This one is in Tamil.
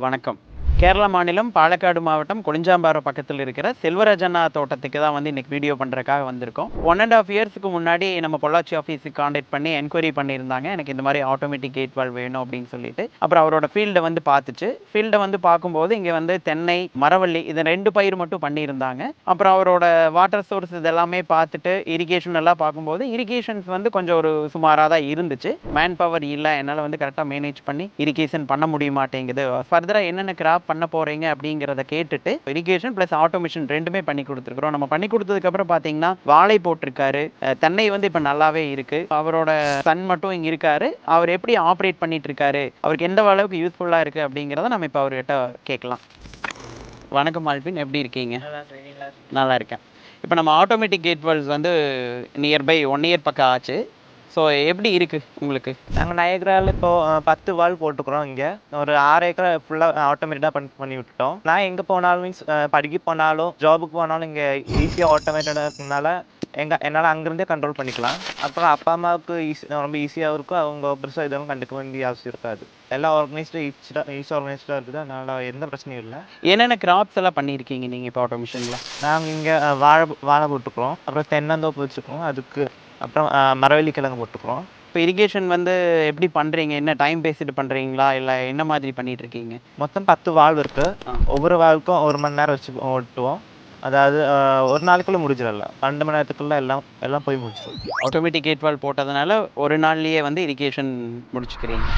வணக்கம். கேரளா மாநிலம் பாலக்காடு மாவட்டம் கொளிஞ்சாம்பாறை பக்கத்தில் இருக்கிற செல்வராஜண்ணா தோட்டத்துக்கு தான் வந்து இன்றைக்கி வீடியோ பண்ணுறதுக்காக வந்திருக்கோம். ஒன் அண்ட் ஆஃப் இயர்ஸ்க்கு முன்னாடி நம்ம பொள்ளாச்சி ஆஃபீஸுக்கு காண்டாக்ட் பண்ணி என்கொயரி பண்ணியிருந்தாங்க. எனக்கு இந்த மாதிரி ஆட்டோமேட்டிக் கேட் வால் வேணும் அப்படின்னு சொல்லிட்டு. அப்புறம் அவரோட ஃபீல்டை வந்து பார்த்துச்சு. ஃபீல்டை வந்து பார்க்கும்போது இங்கே வந்து தென்னை மரவள்ளி இது ரெண்டு பயிர் மட்டும் பண்ணியிருந்தாங்க. அப்புறம் அவரோட வாட்டர் சோர்ஸ் இதெல்லாமே பார்த்துட்டு இரிகேஷன் எல்லாம் பார்க்கும்போது இரிகேஷன்ஸ் வந்து கொஞ்சம் ஒரு சுமாராக தான் இருந்துச்சு. மேன் பவர் இல்லை. என்னால் வந்து கரெக்டாக மேனேஜ் பண்ணி இரிகேஷன் பண்ண முடிய மாட்டேங்குது. ஃபர்தராக என்னென்ன கிராப் பண்ண போகிறீங்க அப்படிங்கிறத கேட்டுட்டு இரிகேஷன் ப்ளஸ் ஆட்டோமேஷன் ரெண்டுமே பண்ணி கொடுத்துருக்குறோம். நம்ம பண்ணி கொடுத்ததுக்கப்புறம் பார்த்தீங்கன்னா வாழை போட்டிருக்காரு. தென்னை வந்து இப்போ நல்லாவே இருக்கு. அவரோட சன் மட்டும் இங்கே இருக்காரு. அவர் எப்படி ஆப்ரேட் பண்ணிட்டு இருக்காரு அவருக்கு எந்த அளவுக்கு யூஸ்ஃபுல்லாக இருக்கு அப்படிங்கிறத நம்ம இப்போ அவர்கிட்ட கேட்கலாம். வணக்கம் மால்பின் எப்படி இருக்கீங்க? நல்லா இருக்கேன். இப்போ நம்ம ஆட்டோமேட்டிக் கேட் வால்ஸ் வந்து நியர்பை ஒன் இயர் பக்கம் ஆச்சு. ஸோ எப்படி இருக்கு உங்களுக்கு? நாங்கள் நயக்ராவில் இப்போ அஹ், பத்து வால் போட்டுக்கிறோம் இங்கே. ஒரு ஆறு ஏக்கரை ஃபுல்லாக ஆட்டோமேட்டிக்காக பண்ணி பண்ணி விட்டுட்டோம். நான் எங்கே போனாலும் மீன்ஸ் படிக்க போனாலும் ஜாபுக்கு போனாலும் இங்கே ஈஸியாக ஆட்டோமேட்டடாக இருக்கனால எங்க என்னால் அங்கேருந்தே கண்ட்ரோல் பண்ணிக்கலாம். அப்புறம் அப்பா அம்மாவுக்கு ஈஸி ரொம்ப ஈஸியாக இருக்கும். அவங்க பெருசாக இதெல்லாம் கண்டுக்க வேண்டிய அவசியம் இருக்காது. எல்லாம் ஆர்கனைஸ்டாக ஈஸியாக ஈஸி ஆர்கனைஸ்டாக இருக்குது. அதனால் எந்த பிரச்சனையும் இல்லை. என்னென்ன கிராப்ஸ் எல்லாம் பண்ணியிருக்கீங்க நீங்கள் இப்போ ஆட்டோமேஷனில் நாங்கள் இங்கே வாழை வாழை போட்டுக்கிறோம் அப்புறம் தென்னந்தோப்பு வச்சுருக்கோம். அதுக்கு அப்புறம் மரவள்ளி கிழங்கு போட்டுக்கிறோம். இப்போ இரிகேஷன் வந்து எப்படி பண்ணுறீங்க என்ன டைம் பேசிட்டு பண்ணுறீங்களா இல்லை என்ன மாதிரி பண்ணிட்டு இருக்கீங்க மொத்தம் பத்து வால்வு இருக்கு. ஆ. ஒவ்வொரு வால்வுக்கும் ஒரு மணி நேரம் வச்சு ஓட்டுவோம். அதாவது ஒரு நாளுக்குள்ள முடிஞ்சிடல. பன்னெண்டு மணி நேரத்துக்குள்ள எல்லாம் எல்லாம் போய் முடிச்சிடும் ஆட்டோமேட்டிக் கேட் வால் போட்டதுனால ஒரு நாள்லயே வந்து இரிகேஷன் முடிச்சுக்கிறீங்க.